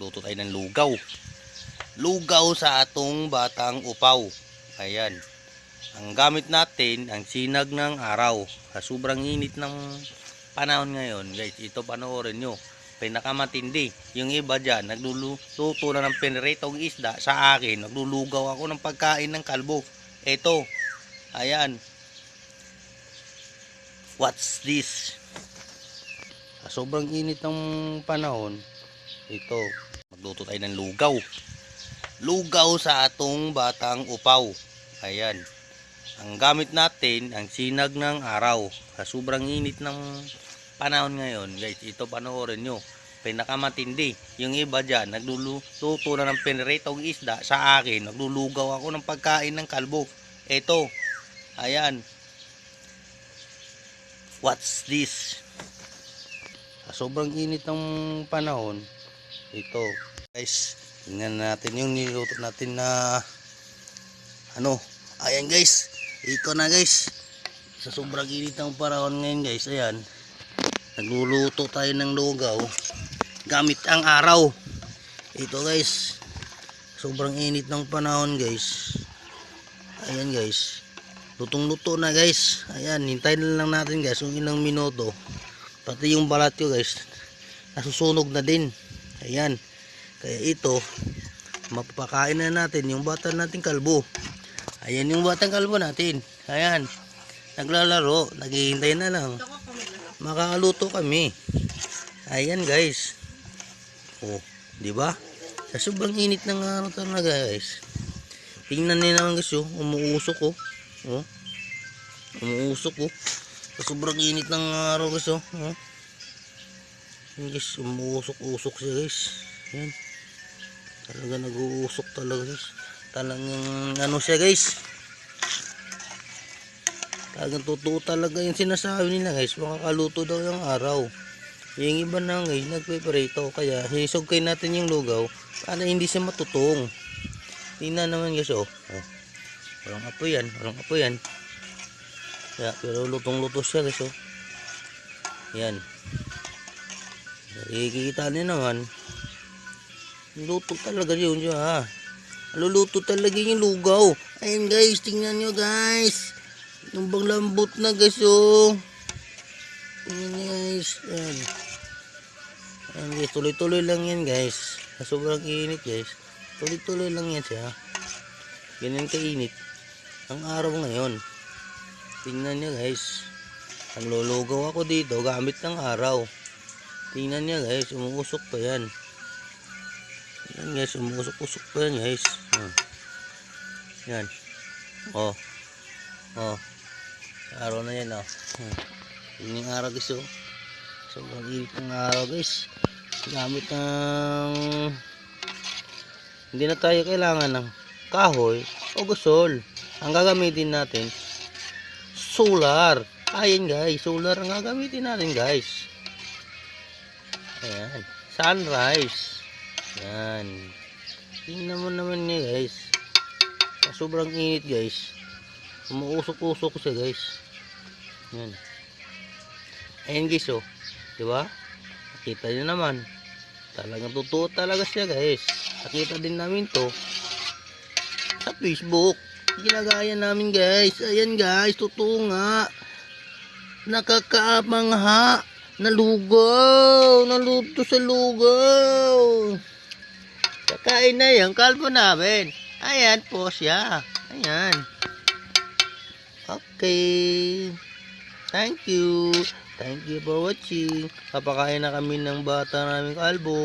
Magluto tayo ng lugaw. Lugaw sa atong batang upaw. Ayan. Ang gamit natin, ang sinag ng araw. Sa sobrang init ng panahon ngayon, guys, ito panoorin nyo. Pinakamatindi. Yung iba dyan, nagluluto na ng pinritong isda. Sa akin, naglulugaw ako ng pagkain ng kalbo. Ito. Ayan. What's this? Sobrang init ng panahon, ito, magluto tayo ng lugaw. Lugaw sa atong batang upaw. Ayan. Ang gamit natin, ang sinag ng araw. Sa sobrang init ng panahon ngayon, guys, ito panoorin nyo. Pinakamatindi. Yung iba dyan, nagluluto na ng pinritong isda. Sa akin, naglulugaw ako ng pagkain ng kalbo. Ito. Ayan. What's this? Sa sobrang init ng panahon, ito. Guys, tingnan natin yung niluto natin na ano. Ayan guys. Ito na guys. Sa sobrang init ng panahon ngayon guys, ayan. Nagluluto tayo ng lugaw gamit ang araw. Ito guys. Sobrang init ng panahon guys. Ayan guys. Lutong-luto na guys. Ayan, hintayin na lang natin guys kung ilang minuto. Pati yung balat ko guys, nasusunog na din. Ayan. Kaya ito, mapapakain na natin yung bata nating kalbo. Ayan yung batang kalbo natin. Ayan. Naglalaro, naghihintay na lang. Makakaluto kami. Ayan guys. Oh, di ba? Sa sobrang init ng araw talaga guys. Tingnan niyo naman guys, oh, umuusok oh. Oh. Umuusok oh. Sa sobrang init ng araw guys, oh. oh. Yan guys, umuusok-usok siya guys. Yan. Talaga nag-uusok talaga guys. Talagang ano siya guys. Talagang totoo talaga yung sinasabi nila guys. Makakaluto daw yung araw. Yung iba na guys, nagpiprito. Kaya hisugkay natin yung lugaw para hindi siya matutong. Tingnan naman guys oh. oh. Walang apoy yan. Walang apoy yan. Kaya, pero lutong-luto siya guys oh. Yan. Nakikita niyo naman. Luto talaga yun siya. Luluto talaga yung lugaw. Ayun guys, tingnan nyo guys. Yung bang lambot na guys oh. Nyo guys. Ayan. Ayan guys, tuloy-tuloy lang yan guys. Sobrang init guys. Tuloy-tuloy lang yan siya. Ganyan kainit. Ang araw ngayon. Tingnan nyo guys. Ang lulugaw ako dito gamit ng araw. Tingnan nyo guys, umuusok pa yan. Yan guys, umuusok-usok pa yan guys. Hmm. Yan. Oh. Oh. Araw na yan oh. Hmm. Yun yung araw guys oh. Sobrang init ng araw guys. Gamit ng... Hindi na tayo kailangan ng kahoy o gusol. Ang gagamitin natin, solar. Ayan guys, solar ang gagamitin natin guys. Ayan, sunrise. Yan. Tingnan mo naman niya guys. Sobrang init guys. Umuusok-usok siya guys. Yan. Ayan guys oh. Diba? Nakita niyo naman. Talagang totoo talaga siya guys. Nakita din namin to sa Facebook. Ginagaya namin guys. Ayan guys, totoo nga. Nakakaamangha. Nalugaw. Naluto sa lugaw. Kakain na yung kalbo namin. Ayan po siya. Ayan. Okay. Thank you. Thank you for watching. Papakain na kami ng bata namin kalbo.